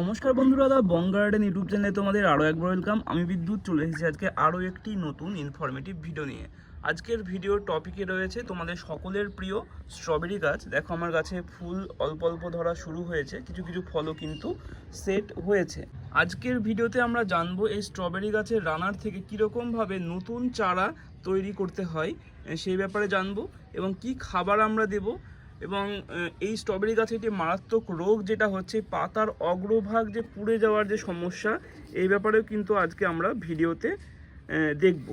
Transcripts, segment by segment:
নমস্কার বন্ধুরা, দা বং garden YouTube চ্যানেলে তোমাদের আরও একবার ওয়েলকাম। আমি বিদ্যুৎ, চলে এসেছি আজকে আরও একটি নতুন ইনফরমেটিভ ভিডিও নিয়ে। আজকের ভিডিওর টপিকে রয়েছে তোমাদের সকলের প্রিয় স্ট্রবেরি গাছ। দেখো, আমার গাছে ফুল অল্প অল্প ধরা শুরু হয়েছে, কিছু কিছু ফলও কিন্তু সেট হয়েছে। আজকের ভিডিওতে আমরা জানব এই স্ট্রবেরি গাছের রানার থেকে কীরকমভাবে নতুন চারা তৈরি করতে হয়, সেই ব্যাপারে জানব এবং কি খাবার আমরা দেবো এবং এই স্ট্রবেরি গাছে একটি মারাত্মক রোগ যেটা হচ্ছে, পাতার অগ্রভাগ যে পুড়ে যাওয়ার যে সমস্যা, এই ব্যাপারেও কিন্তু আজকে আমরা ভিডিওতে দেখব।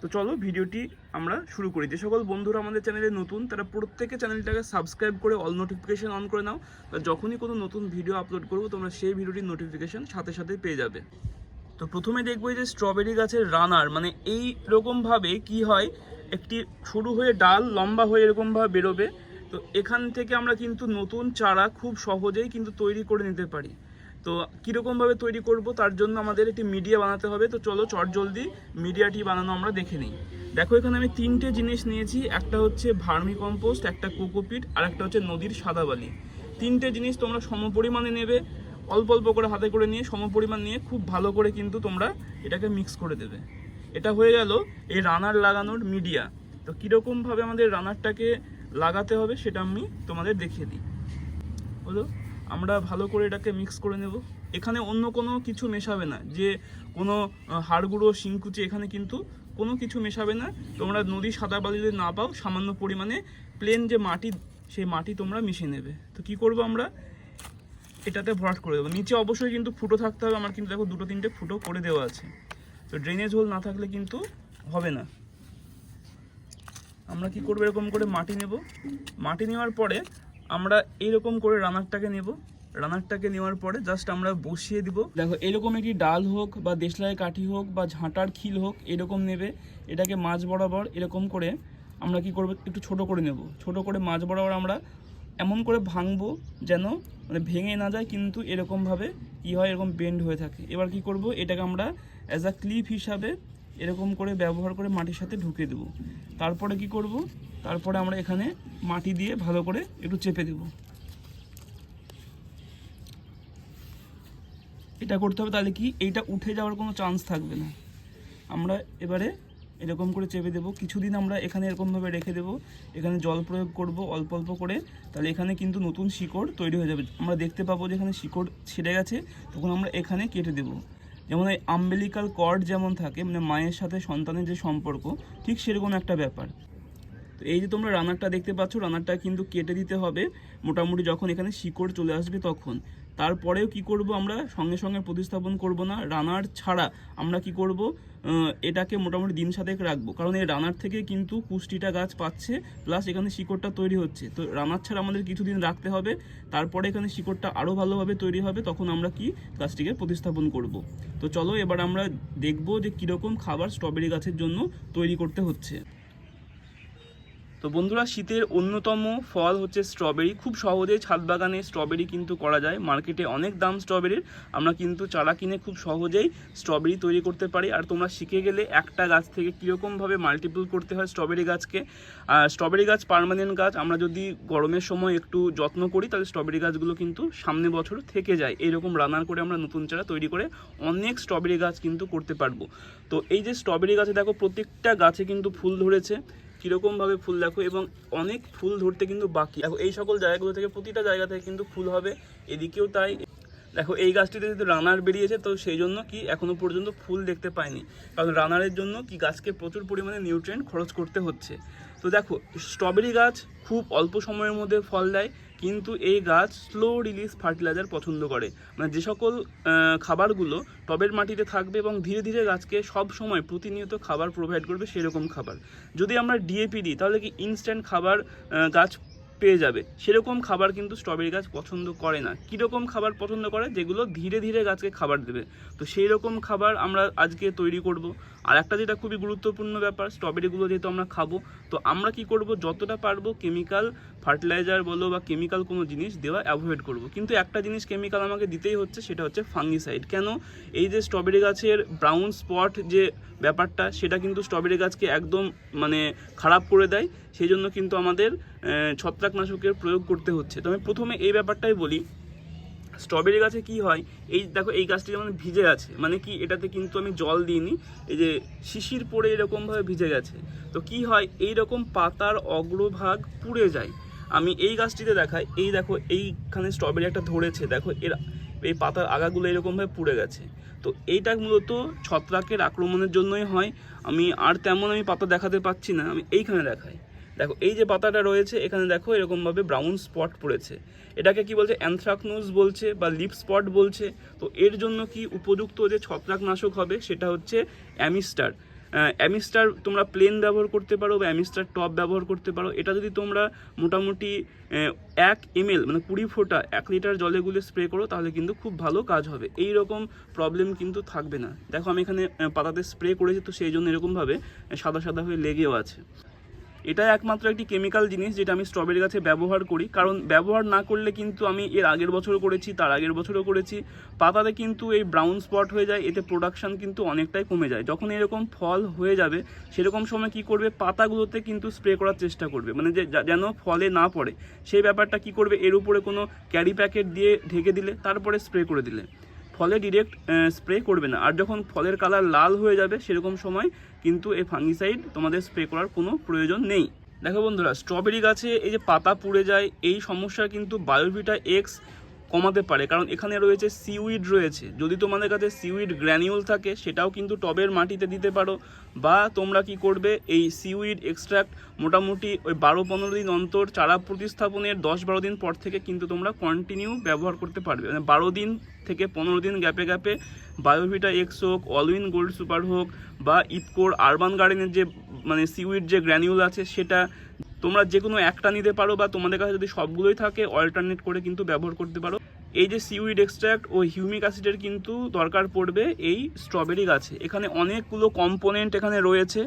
তো চলো ভিডিওটি আমরা শুরু করি। যে সকল বন্ধুরা আমাদের চ্যানেলে নতুন, তারা প্রত্যেকে চ্যানেলটাকে সাবস্ক্রাইব করে অল নোটিফিকেশান অন করে নাও। তা যখনই কোনো নতুন ভিডিও আপলোড করব, তোমরা সেই ভিডিওটির নোটিফিকেশান সাথে সাথে পেয়ে যাবে। তো প্রথমে দেখব যে স্ট্রবেরি গাছের রানার মানে এই রকমভাবে কি হয়, একটি শুরু হয়ে ডাল লম্বা হয়ে এরকমভাবে বেরোবে। তো এখান থেকে আমরা কিন্তু নতুন চারা খুব সহজেই কিন্তু তৈরি করে নিতে পারি। তো কীরকমভাবে তৈরি করব তার জন্য আমাদের একটি মিডিয়া বানাতে হবে। তো চলো চটজলদি মিডিয়াটি বানানো আমরা দেখে নিই। দেখো এখানে আমি তিনটে জিনিস নিয়েছি। একটা হচ্ছে ভার্মি কম্পোস্ট একটা কোকোপিট, আর একটা হচ্ছে নদীর সাদা বালি তিনটে জিনিস তোমরা সমপরিমাণে নেবে। অল্প অল্প করে হাতে করে নিয়ে, সমপরিমাণ নিয়ে খুব ভালো করে কিন্তু তোমরা এটাকে মিক্স করে দেবে। এটা হয়ে গেল এই রানার লাগানোর মিডিয়া। তো কীরকমভাবে আমাদের রানারটাকে লাগাতে হবে সেটা আমি তোমাদের দেখিয়ে দিই। হলো আমরা ভালো করে এটাকে মিক্স করে নেব। এখানে অন্য কোনো কিছু মেশাবে না যে কোনো আহ, হাড় গুঁড়ো শিংকুচি এখানে কিন্তু কোনো কিছু মেশাবে না। তোমরা নদী সাদা বালি যদি না পাও সামান্য পরিমাণে প্লেন যে মাটি সেই মাটি তোমরা মিশিয়ে নেবে। তো কি করব আমরা? এটাতে ভরাট করে দেবো। নিচে অবশ্যই কিন্তু ফুটো থাকতে হবে আমার কিন্তু দেখো দুটো তিনটে ফুটো করে দেওয়া আছে। তো ড্রেনেজ হোল না থাকলে কিন্তু হবে না। আমরা কি করব এরকম করে মাটি নেব? মাটি নেওয়ার পরে আমরা এইরকম করে রানারটাকে নেব। রানারটাকে নেওয়ার পরে জাস্ট আমরা বসিয়ে দিব। দেখো, এরকম একটি ডাল হোক বা দেশলাই কাঠি হোক বা ঝাঁটার খিল হোক, এরকম নেবে। এটাকে মাছ বরাবর এরকম করে আমরা কি করব? একটু ছোট করে নেব। ছোট করে মাছ বরাবর আমরা এমন করে ভাঙবো যেন মানে ভেঙে না যায়, কিন্তু এরকমভাবে কী হয়? এরকম বেন্ড হয়ে থাকে। এবার কি করব? এটাকে আমরা অ্যাজ আ ক্লিপ হিসাবে এরকম করে ব্যবহার করে মাটির সাথে ঢুকে দেব। তারপরে কি করব? তারপরে আমরা এখানে মাটি দিয়ে ভালো করে একটু চেপে দেব। এটা করতে হবে তাহলে কি? এইটা উঠে যাওয়ার কোনো চান্স থাকবে না। আমরা এবারে এরকম করে চেপে দেবো। কিছুদিন আমরা এখানে এরকমভাবে রেখে দেবো। এখানে জল প্রয়োগ করব অল্প অল্প করে। তাহলে এখানে কিন্তু নতুন শিকড় তৈরি হয়ে যাবে। আমরা দেখতে পাবো যে এখানে শিকড় ছেড়ে গেছে। তখন আমরা এখানে কেটে দেবো। যেমন ওই আম্বেলিকাল কর্ড যেমন থাকে মানে মায়ের সাথে সন্তানের যে সম্পর্ক, ঠিক সেরকম একটা ব্যাপার। তো এই যে তোমরা রানারটা দেখতে পাচ্ছ রানারটা কিন্তু কেটে দিতে হবে। মোটামুটি যখন এখানে শিকড় চলে আসবে তখন। তারপরেও কি করব আমরা? সঙ্গে সঙ্গে প্রতিস্থাপন করব না। রানার ছাড়া আমরা কি করব? এটাকে মোটামুটি দিন সাতেক রাখব। কারণ এই রানার থেকে কিন্তু পুষ্টিটা গাছ পাচ্ছে, প্লাস এখানে শিকড়টা তৈরি হচ্ছে। তো রানার ছাড়া আমাদের কিছুদিন রাখতে হবে। তারপরে এখানে শিকড়টা আরও ভালোভাবে তৈরি হবে, তখন আমরা কি গাছটিকে প্রতিস্থাপন করব। তো চলো এবার আমরা দেখব যে কীরকম খাবার স্ট্রবেরি গাছের জন্য তৈরি করতে হচ্ছে। তো বন্ধুরা, শীতের অন্যতম ফল হচ্ছে স্ট্রবেরি খুব সহজেই ছাদ বাগানে স্ট্রবেরি কিন্তু করা যায়। মার্কেটে অনেক দাম স্ট্রবেরির আমরা কিন্তু চারা কিনে খুব সহজেই স্ট্রবেরি তৈরি করতে পারি। আর তোমরা শিখে গেলে একটা গাছ থেকে কীরকমভাবে মাল্টিপল করতে হয় স্ট্রবেরি গাছকে। আর স্ট্রবেরি গাছ পার্মানেন্ট গাছ, আমরা যদি গরমের সময় একটু যত্ন করি, তাহলে স্ট্রবেরি গাছগুলো কিন্তু সামনে বছর থেকে যায়। এইরকম রান্নার করে আমরা নতুন চারা তৈরি করে অনেক স্ট্রবেরি গাছ কিন্তু করতে পারব। তো এই যে স্ট্রবেরি গাছে দেখো, প্রত্যেকটা গাছে কিন্তু ফুল ধরেছে। কীরকমভাবে ফুল দেখো এবং অনেক ফুল ধরতে কিন্তু বাকি। দেখো, এই সকল জায়গাগুলো থেকে, প্রতিটা জায়গা থেকে কিন্তু ফুল হবে, এদিকেও তাই। দেখো, এই গাছটিতে যেহেতু রানার বেরিয়েছে, তো সেই জন্য কি এখনও পর্যন্ত ফুল দেখতে পাইনি। কারণ রানারের জন্য কি গাছকে প্রচুর পরিমাণে নিউট্রেন্ট খরচ করতে হচ্ছে। তো দেখো, স্ট্রবেরি গাছ খুব অল্প সময়ের মধ্যে ফল দেয় কিন্তু এই গাছ স্লো রিলিজ ফার্টিলাইজার পছন্দ করে। মানে যে সকল খাবারগুলো টবের মাটিতে থাকবে এবং ধীরে ধীরে গাছকে সব সময় প্রতিনিয়ত খাবার প্রোভাইড করবে সেরকম খাবার। যদি আমরা ডিএপি দিই, তাহলে কি ইনস্ট্যান্ট খাবার গাছ পেয়ে যাবে। সেরকম খাবার কিন্তু স্ট্রবেরি গাছ পছন্দ করে না। কীরকম খাবার পছন্দ করে? যেগুলো ধীরে ধীরে গাছকে খাবার দেবে। তো সেই রকম খাবার আমরা আজকে তৈরি করব। আর একটা যেটা খুবই গুরুত্বপূর্ণ ব্যাপার স্ট্রবেরিগুলো যেহেতু আমরা খাব তো আমরা কি করব? যতটা পারব কেমিক্যাল ফার্টিলাইজার বলো বা কেমিক্যাল কোনো জিনিস দেওয়া অ্যাভয়েড করব। কিন্তু একটা জিনিস কেমিক্যাল আমাকে দিতেই হচ্ছে সেটা হচ্ছে ফাঙ্গিসাইড কেন? এই যে স্ট্রবেরি গাছের ব্রাউন স্পট যে ব্যাপারটা সেটা কিন্তু স্ট্রবেরি গাছকে একদম মানে খারাপ করে দেয়। সেই জন্য কিন্তু আমাদের আহ, ছত্রাকনাশকের প্রয়োগ করতে হচ্ছে। তো আমি প্রথমে এই ব্যাপারটাই বলি, স্ট্রবেরি গাছে কি হয়, এই দেখো এই গাছটি যেমন ভিজে আছে মানে কি এটাতে কিন্তু আমি জল দিইনি, এই যে শিশির পড়ে এরকমভাবে ভিজে গেছে। তো কি হয় এই রকম পাতার অগ্রভাগ পুড়ে যায়। আমি এই গাছটিতে দেখাই, এই দেখো এইখানে স্ট্রবেরি একটা ধরেছে, দেখো এর, এই পাতার আগাগুলো এরকমভাবে পুড়ে গেছে। তো এইটা মূলত ছত্রাকের আক্রমণের জন্যই হয়। আমি আর তেমন আমি পাতা দেখাতে পাচ্ছি না, আমি এইখানে দেখাই। দেখো, এই যে পাতাটা রয়েছে, এখানে দেখো এরকমভাবে ব্রাউন স্পট পড়েছে। এটাকে কি বলছে? অ্যানথ্রাকনোজ বলছে বা লিপ স্পট বলছে। তো এর জন্য কি উপযুক্ত যে ছত্রাকনাশক হবে, সেটা হচ্ছে অ্যামিস্টার। অ্যামিস্টার তোমরা প্লেন ব্যবহার করতে পারো বা অ্যামিস্টার টপ ব্যবহার করতে পারো। এটা যদি তোমরা মোটামুটি এক এমএল মানে কুড়ি ফোঁটা, এক লিটার জলে গুলে স্প্রে করো, তাহলে কিন্তু খুব ভালো কাজ হবে। এই রকম প্রবলেম কিন্তু থাকবে না। দেখো, আমি এখানে পাতাতে স্প্রে করেছি, তো সেই জন্য এরকমভাবে, সাদা সাদা হয়ে লেগেও আছে। এটা একমাত্র একটি কেমিক্যাল জিনিস যেটা আমি স্ট্রবেরি গাছে ব্যবহার করি। কারণ ব্যবহার না করলে কিন্তু আমি এর আগের বছরও করেছি, তার আগের বছরও করেছি। পাতাতে কিন্তু এই ব্রাউন স্পট হয়ে যায়, এতে প্রোডাকশন কিন্তু অনেকটাই কমে যায়। যখন এরকম ফল হয়ে যাবে, সেরকম সময় কি করবে? পাতাগুলোতে কিন্তু স্প্রে করার চেষ্টা করবে। মানে যা- যেন ফলে না পড়ে। সেই ব্যাপারটা কি করবে? এর উপরে কোনো ক্যারি প্যাকেট দিয়ে ঢেকে দিলে, তারপরে স্প্রে করে দিলে। ফলে ডিরেক্ট স্প্রে করবে না। আর যখন ফলের কালার লাল হয়ে যাবে সেরকম সময় কিন্তু এই ফাঙ্গিসাইড তোমাদের স্প্রে করার কোনো প্রয়োজন নেই। দেখো বন্ধুরা স্ট্রবেরি গাছে এই যে পাতা পুড়ে যায়, এই সমস্যা কিন্তু বায়োভিটা এক্স কমাতে পারে। কারণ এখানে রয়েছে সিউইড রয়েছে। যদি তোমাদের কাছে সিউইড গ্র্যানিউল থাকে, সেটাও কিন্তু টবের মাটিতে দিতে পারো। বা তোমরা কি করবে, এই সিউইড এক্সট্রাক্ট মোটামুটি ওই বারো পনেরো দিন অন্তর চারা প্রতিস্থাপনের দশ বারো দিন পর থেকে কিন্তু তোমরা কন্টিনিউ ব্যবহার করতে পারবে। মানে বারো দিন থেকে পনেরো দিন গ্যাপে গ্যাপে বায়োভিটা এক্স হোক অলউইন গোল্ড সুপার হোক, বা ইপকোর আরবান গার্ডেনের যে মানে সিউইড যে গ্র্যানিউল আছে, সেটা তোমরা যে কোনো একটা নিতে পারো বা তোমাদের কাছে যদি সবগুলোই থাকে অল্টারনেট করে কিন্তু ব্যবহার করতে পারো। এই যে সিউইড এক্সট্রাক্ট ও হিউমিক অ্যাসিডের কিন্তু দরকার পড়বে এই স্ট্রবেরি গাছে। এখানে অনেকগুলো কম্পোনেন্ট এখানে রয়েছে।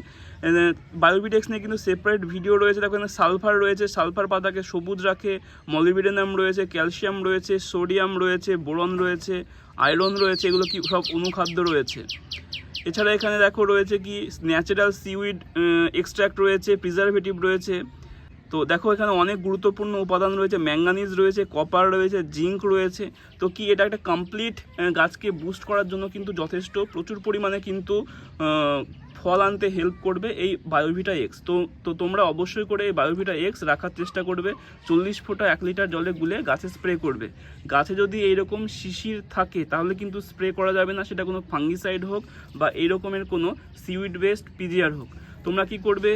বায়োবিডেক্স নিয়ে কিন্তু সেপারেট ভিডিও রয়েছে। দেখো এখানে সালফার রয়েছে। সালফার পাতাকে সবুজ রাখে। মলিবিডেনাম রয়েছে ক্যালসিয়াম রয়েছে সোডিয়াম রয়েছে বোরন রয়েছে আয়রন রয়েছে। এগুলো কি সব অনুখাদ্য রয়েছে। এছাড়া এখানে দেখো রয়েছে কি ন্যাচারাল সিউইড এক্সট্রাক্ট রয়েছে প্রিজারভেটিভ রয়েছে। তো দেখো এখানে অনেক গুরুত্বপূর্ণ উপাদান রয়েছে ম্যাঙ্গানিজ রয়েছে, কপার রয়েছে, জিঙ্ক রয়েছে। তো কি এটা একটা কমপ্লিট গাছকে বুস্ট করার জন্য কিন্তু যথেষ্ট, প্রচুর পরিমাণে কিন্তু ফল আনতে হেল্প করবে এই বায়োভিটা এক্স তো তো তোমরা অবশ্যই করে এই বায়োভিটা এক্স রাখার চেষ্টা করবে, চল্লিশ ফোঁটা এক লিটার জলে গুলে গাছে স্প্রে করবে। গাছে যদি এইরকম শিশির থাকে, তাহলে কিন্তু স্প্রে করা যাবে না, সেটা কোনো ফাঙ্গিসাইড হোক বা এই রকমের কোনো সিউইড বেস্ট পিজিআর হোক। তোমরা কি করবে?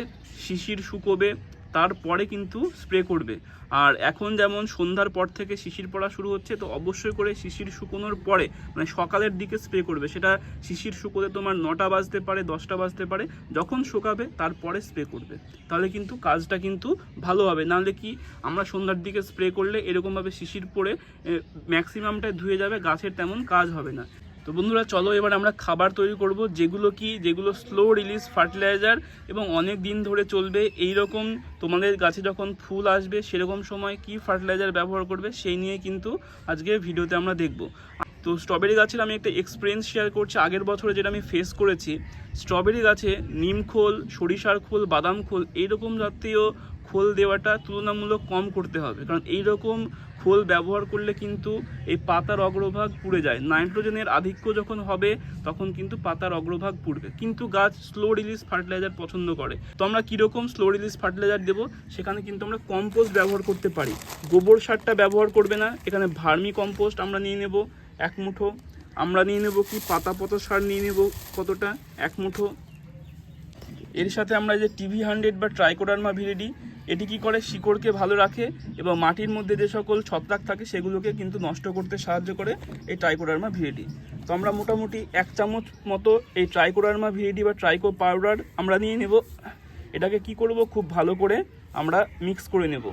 শিশির শুকোবে তারপরে কিন্তু স্প্রে করবে। আর এখন যেমন সন্ধ্যার পর থেকে শিশির পড়া শুরু হচ্ছে, তো অবশ্যই করে শিশির শুকোনোর পরে মানে সকালের দিকে স্প্রে করবে। সেটা শিশির শুকোতে তোমার নটা বাজতে পারে, দশটা বাজতে পারে, যখন শুকাবে তারপরে স্প্রে করবে। তাহলে কিন্তু কাজটা কিন্তু ভালো হবে। নাহলে কি আমরা সন্ধ্যার দিকে স্প্রে করলে এরকমভাবে শিশির পড়ে ম্যাক্সিমামটাই ধুয়ে যাবে, গাছের তেমন কাজ হবে না। তো বন্ধুরা, চলো এবার আমরা খাবার তৈরি করব, যেগুলো কি, যেগুলো স্লো রিলিজ ফার্টিলাইজার এবং অনেক দিন ধরে চলবে। এই রকম তোমাদের গাছে যখন ফুল আসবে, সেরকম সময় কি ফার্টিলাইজার ব্যবহার করবে, সেই নিয়ে কিন্তু আজকে ভিডিওতে আমরা দেখব। তো স্ট্রবেরি গাছের আমি একটা এক্সপিরিয়েন্স শেয়ার করছি। আগের বছরে যেটা আমি ফেস করেছি স্ট্রবেরি গাছে নিম খোল, সরিষার খোল, বাদাম খোল, এইরকম জাতীয় খোল দেওয়াটা তুলনামূলক কম করতে হবে। কারণ এইরকম খোল ব্যবহার করলে কিন্তু এই পাতার অগ্রভাগ পুড়ে যায়। নাইট্রোজেনের আধিক্য যখন হবে, তখন কিন্তু পাতার অগ্রভাগ পুড়বে। কিন্তু গাছ স্লো রিলিজ ফার্টিলাইজার পছন্দ করে। তো আমরা কীরকম স্লো রিলিজ ফার্টিলাইজার দেবো? সেখানে কিন্তু আমরা কম্পোস্ট ব্যবহার করতে পারি। গোবর সারটা ব্যবহার করবে না। এখানে ভার্মি কম্পোস্ট আমরা নিয়ে নেব এক মুঠো। আমরা নিয়ে নেব কি? পাতা পচা সার নিয়ে নেব কতটা? এক মুঠো। এর সাথে আমরা যে টিভি হান্ড্রেড বা ট্রাইকোডার্মা ভিরিডি এটি কি করে শিকড়কে ভালো রাখে এবং মাটির মধ্যে যে সকল ছত্রাক থাকে সেগুলোকে কিন্তু নষ্ট করতে সাহায্য করে এই ট্রাইকোডার্মা ভিরিডি তো আমরা মোটামুটি এক চামচ মতো এই ট্রাইকোডার্মা ভিরিডি বা ট্রাইকো পাউডার আমরা নিয়ে নেব। এটাকে কি করব? খুব ভালো করে আমরা মিক্স করে নেব।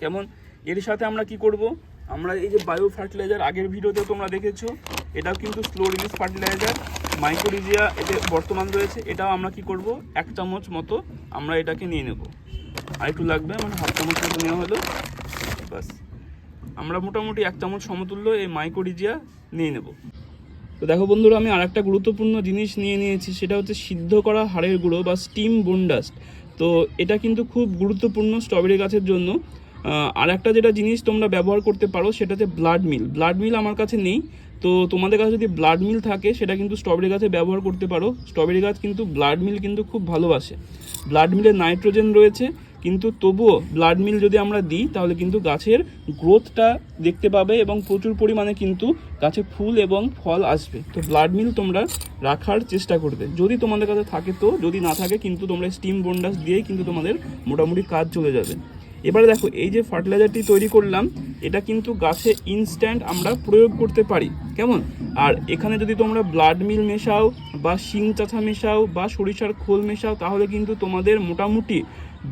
কেমন? এর সাথে আমরা কি করব? আমরা এই যে বায়ো ফার্টিলাইজার আগের ভিডিওতে তোমরা দেখেছ এটাও কিন্তু স্লো রিলিজ ফার্টিলাইজার মাইক্রোরিজিয়া এতে বর্তমান রয়েছে, এটাও আমরা কি করব? এক চামচ মতো আমরা এটাকে নিয়ে নেব। আর একটু লাগবে মানে হাফ চামচ মতো নেওয়া হলো। বাস আমরা মোটামুটি এক চামচ সমতুল্য এই মাইক্রোরিজিয়া নিয়ে নেব। তো দেখো বন্ধুরা, আমি আর একটা গুরুত্বপূর্ণ জিনিস নিয়ে নিয়েছি, সেটা হচ্ছে সিদ্ধ করা হাড়ের গুঁড়ো বা স্টিম বোনডাস্ট তো এটা কিন্তু খুব গুরুত্বপূর্ণ স্ট্রবেরি গাছের জন্য। আর একটা যেটা জিনিস তোমরা ব্যবহার করতে পারো সেটা হচ্ছে ব্লাড মিল ব্লাড মিল আমার কাছে নেই। তো তোমাদের কাছে যদি ব্লাড মিল থাকে, সেটা কিন্তু স্ট্রবেরি গাছে ব্যবহার করতে পারো। স্ট্রবেরি গাছ কিন্তু ব্লাড মিল কিন্তু খুব ভালোবাসে। ব্লাড মিলে নাইট্রোজেন রয়েছে, কিন্তু তবুও ব্লাড মিল যদি আমরা দিই, তাহলে কিন্তু গাছের গ্রোথটা দেখতে পাবে এবং প্রচুর পরিমাণে কিন্তু গাছে ফুল এবং ফল আসবে। তো ব্লাড মিল তোমরা রাখার চেষ্টা করবে। যদি তোমাদের কাছে থাকে তো, যদি না থাকে কিন্তু তোমরা স্টিম বন্ডাস দিয়েই কিন্তু তোমাদের মোটামুটি কাজ চলে যাবে। এবারে দেখো, এই যে ফার্টিলাইজারটি তৈরি করলাম, এটা কিন্তু গাছে ইনস্ট্যান্ট আমরা প্রয়োগ করতে পারি। কেমন? আর এখানে যদি তোমরা ব্লাড মিল মেশাও, বা শিং চাছা মেশাও, বা সরিষার খোল মেশাও, তাহলে কিন্তু তোমাদের মোটামুটি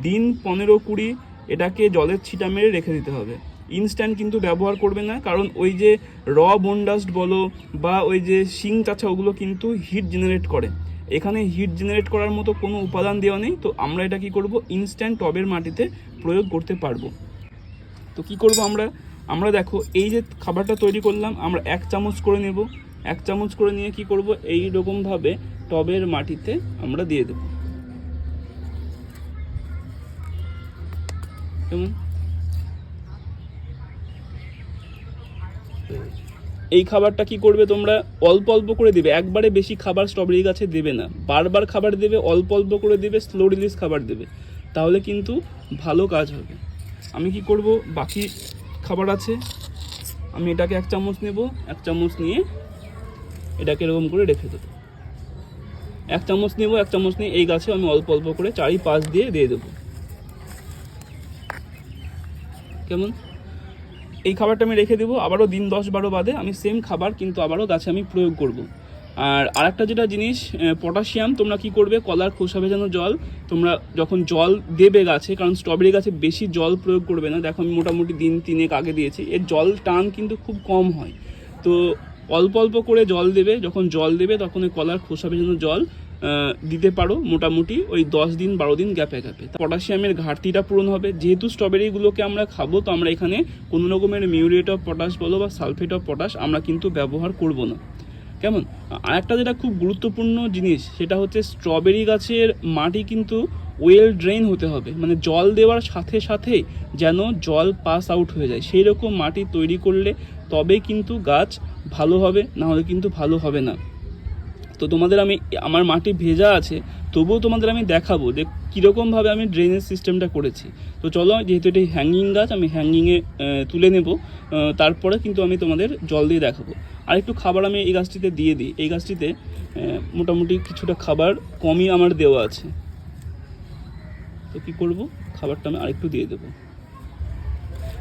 দিন পনেরো কুড়ি এটাকে জলের ছিটা মেরে রেখে দিতে হবে। ইনস্ট্যান্ট কিন্তু ব্যবহার করবে না, কারণ ওই যে র বন্ডাস্ট বলো, বা ওই যে শিং চাছা ওগুলো কিন্তু হিট জেনারেট করে। এখানে হিট জেনারেট করার মতো কোনো উপাদান দেওয়া নেই, তো আমরা এটা কি করব? ইনস্ট্যান্ট টবের মাটিতে প্রয়োগ করতে পারব। তো কি করব আমরা? আমরা দেখো, এই যে খাবারটা তৈরি করলাম, আমরা এক চামচ করে নেব। এক চামচ করে নিয়ে কি করব? এই রকমভাবে টবের মাটিতে আমরা দিয়ে দেব। কেমন? এই খাবারটা কি করবে তোমরা? অল্প অল্প করে দেবে। একবারে বেশি খাবার স্ট্রবেরি গাছে দেবে না। বারবার খাবার দেবে, অল্প অল্প করে দেবে স্লো রিলিজ খাবার দেবে। তাহলে কিন্তু ভালো কাজ হবে। আমি কি করব? বাকি খাবার আছে। আমি এটাকে এক চামচ নেব। এক চামচ নিয়ে এটাকে এরকম করে রেখে দেবো। এক চামচ নেব, এক চামচ নিয়ে এই গাছে আমি অল্প অল্প করে চারি পাঁচ দিয়ে দিয়ে দেবো। কেমন? এই খাবারটা আমি রেখে দেবো। আবারও দিন দশ বারো বাদে আমি সেম খাবার, কিন্তু আবারও গাছে আমি প্রয়োগ করব। আর আরেকটা যেটা জিনিস পটাশিয়াম, তোমরা কি করবে? কলার খোসা ভেজানো জল। তোমরা যখন জল দেবে গাছে, কারণ স্ট্রবেরি গাছে বেশি জল প্রয়োগ করবে না, দেখো আমি মোটামুটি দিন তিনেক আগে দিয়েছি, এর জল টান কিন্তু খুব কম হয়। তো অল্প অল্প করে জল দেবে, যখন জল দেবে তখন এই কলার খোসা ভেজানো জল দিতে পারো মোটামুটি ওই দশ দিন, বারো দিন গ্যাপে গ্যাপে। পটাশিয়ামের ঘাটতিটা পূরণ হবে। যেহেতু স্ট্রবেরিগুলোকে আমরা খাব, তো আমরা এখানে কোনো রকমের মিউরেট অফ পটাশ বলো বা সালফেট অফ পটাশ আমরা কিন্তু ব্যবহার করব না। কেমন? আর একটা যেটা খুব গুরুত্বপূর্ণ জিনিস, সেটা হচ্ছে স্ট্রবেরি গাছের মাটি কিন্তু ওয়েল ড্রেন হতে হবে। মানে জল দেওয়ার সাথে সাথে যেন জল পাস আউট হয়ে যায়। সেই রকম মাটি তৈরি করলে তবে কিন্তু গাছ ভালো হবে, না হলে কিন্তু ভালো হবে না। তো তোমাদের আমি, আমার মাটি ভেজা আছে, তবুও তোমাদের আমি দেখাবো যে কীরকমভাবে আমি ড্রেনেজ সিস্টেমটা করেছি। তো চলো, যেহেতু এটি হ্যাঙ্গিং গাছ, আমি হ্যাঙ্গিংয়ে তুলে নেব। তারপরে কিন্তু আমি তোমাদের জল দিয়ে দেখাবো। আর একটু খাবার আমি এই গাছটিতে দিয়ে দিই। এই গাছটিতে মোটামুটি কিছুটা খাবার কমই আমার দেওয়া আছে। তো কী করব? খাবারটা আমি আরেকটু দিয়ে দেবো।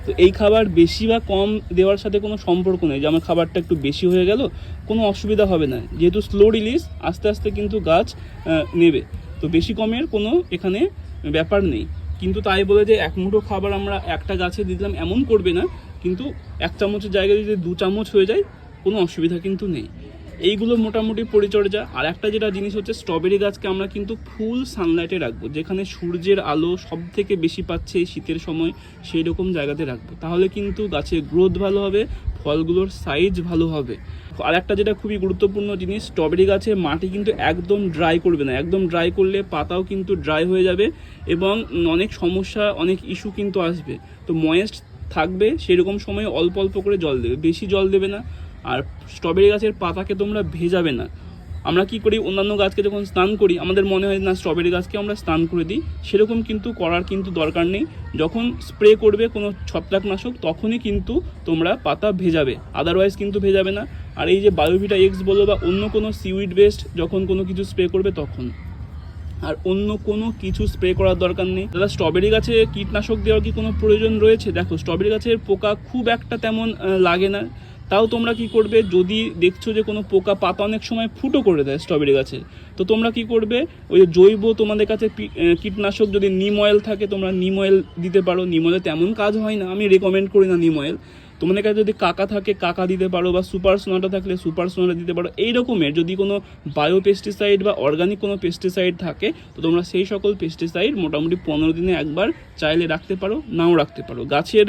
তো এই খাবার বেশি বা কম দেওয়ার সাথে কোনো সম্পর্ক নেই যে আমার খাবারটা একটু বেশি হয়ে গেল, কোনো অসুবিধা হবে না। যেহেতু স্লো রিলিজ আস্তে আস্তে কিন্তু গাছ নেবে। তো বেশি কমের কোনো এখানে ব্যাপার নেই। কিন্তু তাই বলে যে এক মুঠো খাবার আমরা একটা গাছে দিলাম এমন করবে না, কিন্তু এক চামচের জায়গায় যদি দু চামচ হয়ে যায়, কোনো অসুবিধা কিন্তু নেই। এইগুলো মোটামুটি পরিচর্যা। আর একটা যেটা জিনিস হচ্ছে স্ট্রবেরি গাছকে আমরা কিন্তু ফুল সানলাইটে রাখব। যেখানে সূর্যের আলো সব থেকে বেশি পাচ্ছে এই শীতের সময় সেই রকম জায়গাতে রাখব। তাহলে কিন্তু গাছের গ্রোথ ভালো হবে, ফলগুলোর সাইজ ভালো হবে। আর একটা যেটা খুবই গুরুত্বপূর্ণ জিনিস স্ট্রবেরি গাছে মাটি কিন্তু একদম ড্রাই করবে না। একদম ড্রাই করলে পাতাও কিন্তু ড্রাই হয়ে যাবে এবং অনেক সমস্যা, অনেক ইস্যু কিন্তু আসবে। তো ময়েস্ট থাকবে, সেরকম সময় অল্প অল্প করে জল দেবে। বেশি জল দেবে না। আর স্ট্রবেরি গাছের পাতাকে তোমরা ভেজাবে না। আমরা কি করি? অন্যান্য গাছকে যখন স্নান করি, আমাদের মনে হয় না স্ট্রবেরি গাছকে আমরা স্নান করে দিই। সেরকম কিন্তু করার কিন্তু দরকার নেই। যখন স্প্রে করবে কোনো ছত্রাকনাশক, তখনই কিন্তু তোমরা পাতা ভেজাবে। আদারওয়াইজ কিন্তু ভেজাবে না। আর এই যে বায়োভিটা এক্স বলো বা অন্য কোনো সিউইড বেস্ট যখন কোনো কিছু স্প্রে করবে তখন। আর অন্য কোনো কিছু স্প্রে করার দরকার নেই। দাদা, স্ট্রবেরি গাছে কীটনাশক দেওয়ার কি কোনো প্রয়োজন রয়েছে? দেখো, স্ট্রবেরি গাছের পোকা খুব একটা তেমন লাগে না। তাও তোমরা কি করবে? যদি দেখছ যে কোনো পোকা পাতা অনেক সময় ফুটো করে দেয় স্ট্রবেরি গাছে, তো তোমরা কি করবে? ওই জৈব তোমাদের কাছে কীটনাশক যদি নিম অয়েল থাকে, তোমরা নিম অয়েল দিতে পারো। নিম অয়েলে তেমন কাজ হয় না, আমি রেকমেন্ড করি না নিম অয়েল তোমাদের কাছে যদি কাকা থাকে, কাকা দিতে পারো বা সুপার সোনাটা থাকলে সুপার সোনাটা দিতে পারো। এই রকমের যদি কোনো বায়ো পেস্টিসাইড বা অর্গানিক কোনো পেস্টিসাইড থাকে, তো তোমরা সেই সকল পেস্টিসাইড মোটামুটি পনেরো দিনে একবার চাইলে রাখতে পারো, নাও রাখতে পারো। গাছের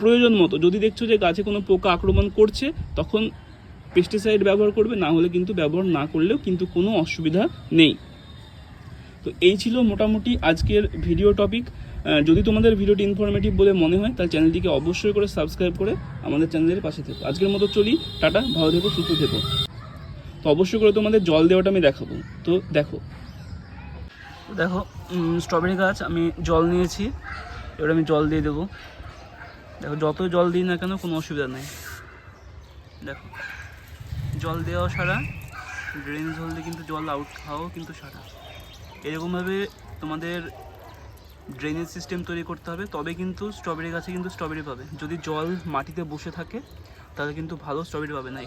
প্রয়োজন মতো। যদি দেখছ যে গাছে কোনো পোকা আক্রমণ করছে, তখন পেস্টিসাইড ব্যবহার করবে, না হলে কিন্তু ব্যবহার না করলেও কিন্তু কোনো অসুবিধা নেই। তো এই ছিল মোটামুটি আজকের ভিডিও টপিক যদি তোমাদের ভিডিওটি ইনফরমেটিভ বলে মনে হয়, তাহলে চ্যানেলটিকে অবশ্যই করে সাবস্ক্রাইব করে আমাদের চ্যানেলের পাশে থেকো। আজকের মতো চলি, টাটা, ভালো থেকো, সুস্থ থেকো। তো অবশ্যই করে তোমাদের জল দেওয়াটা আমি দেখাবো। তো দেখো। দেখো স্ট্রবেরি গাছ, আমি জল নিয়েছি, এবার আমি জল দিয়ে দেবো। দেখো যত জল দিই না কেন কোনো অসুবিধা নেই। দেখো, জল দেওয়াও সারা ড্রেন দিয়ে কিন্তু জল আউট খাওয়াও কিন্তু সারা এরকমভাবে তোমাদের ড্রেনেজ সিস্টেম তৈরি করতে হবে, তবে কিন্তু স্ট্রবেরি গাছে কিন্তু স্ট্রবেরি পাবে। যদি জল মাটিতে বসে থাকে, তাহলে কিন্তু ভালো স্ট্রবেরি পাবে না।